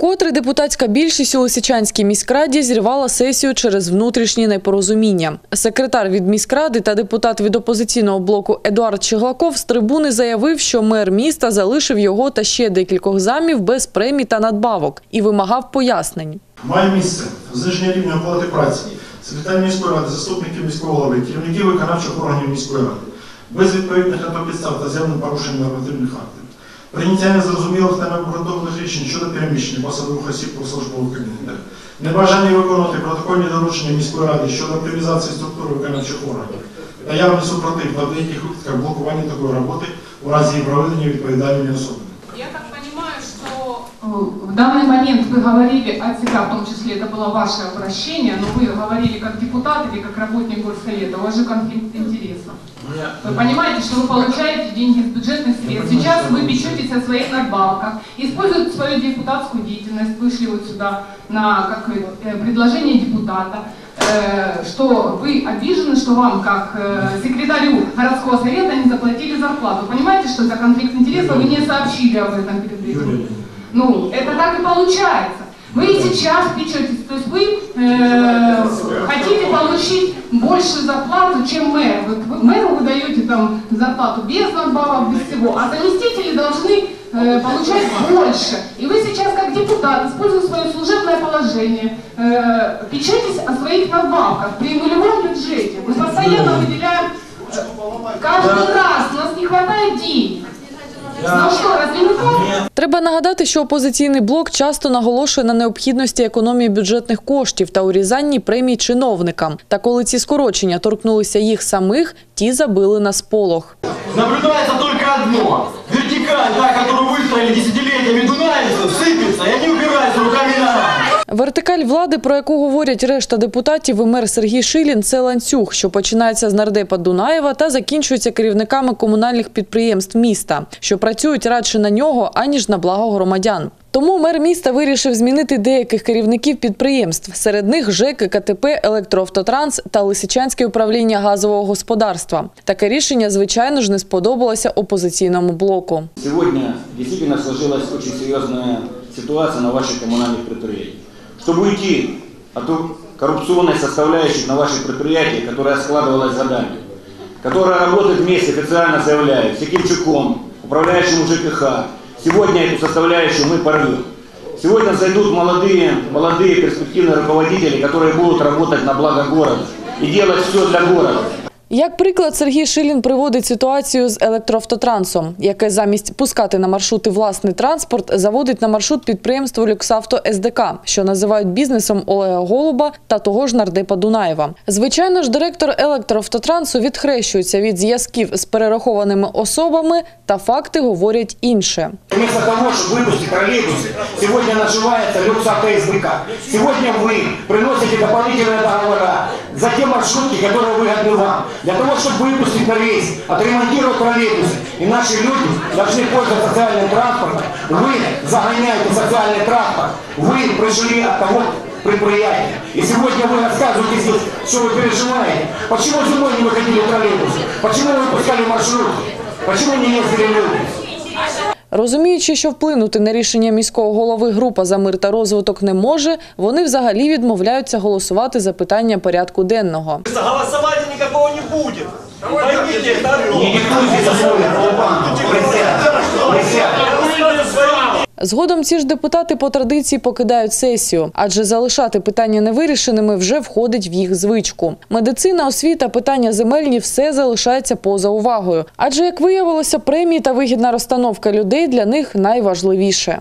Вкотре депутатська більшість у Лисичанській міськраді зірвала сесію через внутрішні непорозуміння. Секретар від міськради та депутат від опозиційного блоку Едуард Чеглаков з трибуни заявив, що мер міста залишив його та ще декількох замів без премій та надбавок і вимагав пояснень. Має місце зниження рівня оплати праці, секретар міської ради, заступників міського голови, керівників виконавчих органів міської ради, без відповідних на підстав та з явним порушенням нормативних актів. Прийняття незрозумілих та необґрунтованих рішень щодо переміщення посадових осіб по службових кабінетах, небажання виконувати протокольні доручення міської ради щодо оптимізації структури виконавчих органів, наявний супротив та в деяких випадках блокування такої роботи у разі її проведення відповідальними особами. Я так понимаю, что В данный момент вы говорили от себя, в том числе это было ваше обращение, но вы говорили как депутат или как работник горсовета, у вас же конфликт интересов. Вы понимаете, что вы получаете деньги из бюджетных средств. Сейчас вы печетесь о своих надбавках, используете свою депутатскую деятельность, вышли вот сюда на как, э, предложение депутата, э, что вы обижены, что вам, как э, секретарю городского совета, не заплатили зарплату. Понимаете, что это конфликт интересов, вы не сообщили об этом перед Ну, это так и получается. Вы сейчас печетесь, то есть вы э, хотите получить большую зарплату, чем мэр. Вот вы- мэру вы даете там зарплату без надбавок, без всего, а заместители должны э, получать больше. И вы сейчас, как депутат, используя свое служебное положение, э, печетесь о своих надбавках при нулевом бюджете. Мы постоянно выделяем э, каждый раз, у нас не хватает денег. Треба нагадати, що опозиційний блок часто наголошує на необхідності економії бюджетних коштів та урізанні премій чиновникам. Та коли ці скорочення торкнулися їх самих, ті забили на сполох. Наблюдається только одно. Вертикаль, та, яку выстроили десятиліттями дунаевцев, сипеться, и они упираются руками ногами. Вертикаль влади, про яку говорять решта депутатів, і мер Сергій Шилін, це ланцюг, що починається з нардепа Дунаєва та закінчується керівниками комунальних підприємств міста, що працюють радше на нього, аніж на благо громадян. Тому мер міста вирішив змінити деяких керівників підприємств. Серед них ЖЕК, КТП, Електроавтотранс та Лисичанське управління газового господарства. Таке рішення, звичайно ж, не сподобалося опозиційному блоку. Сегодня действительно сложилась очень серьезная ситуация на ваших коммунальных предприятиях. Чтобы уйти от коррупционной составляющей на ваших предприятиях, которая складывалась за дами, которая работает вместе, официально заявляет, с Якимчуком, управляющим ЖКХ, сегодня эту составляющую мы порвем. Сегодня зайдут молодые, молодые перспективные руководители, которые будут работать на благо города и делать все для города. Як приклад, Сергій Шилін приводить ситуацію з електроавтотрансом, яке замість пускати на маршрути власний транспорт, заводить на маршрут підприємство Люксавто СДК, що називають бізнесом Олега Голуба та того ж нардепа Дунаєва. Звичайно ж, директор електроавтотрансу відхрещується від зв'язків з перерахованими особами, та факти говорять інше. Вместо того, чтобы выпустить троллейбусы, сегодня наживается люксавто СБК. Сегодня вы приносите дополнительные договора за те маршрутки, которые выгодны вам. Для того, чтобы выпустить рейс, отремонтировать троллейбусы. И наши люди должны пользоваться социальным транспортом. Вы загоняете социальный транспорт. Вы пришли от того предприятия. И сегодня вы рассказываете здесь, что вы переживаете. Почему зимой не выходили троллейбусы? Почему вы выпускали маршрутки? Почему не ездили люди? Розуміючи, що вплинути на рішення міського голови група за мир та розвиток не може, вони взагалі відмовляються голосувати за питання порядку денного. Голосування ніякого не буде. Поймите, второе. Не за. Згодом ці ж депутати по традиції покидають сесію, адже залишати питання невирішеними вже входить в їх звичку. Медицина, освіта, питання земельні все залишається поза увагою. Адже, як виявилося, премії та вигідна розстановка людей для них найважливіше.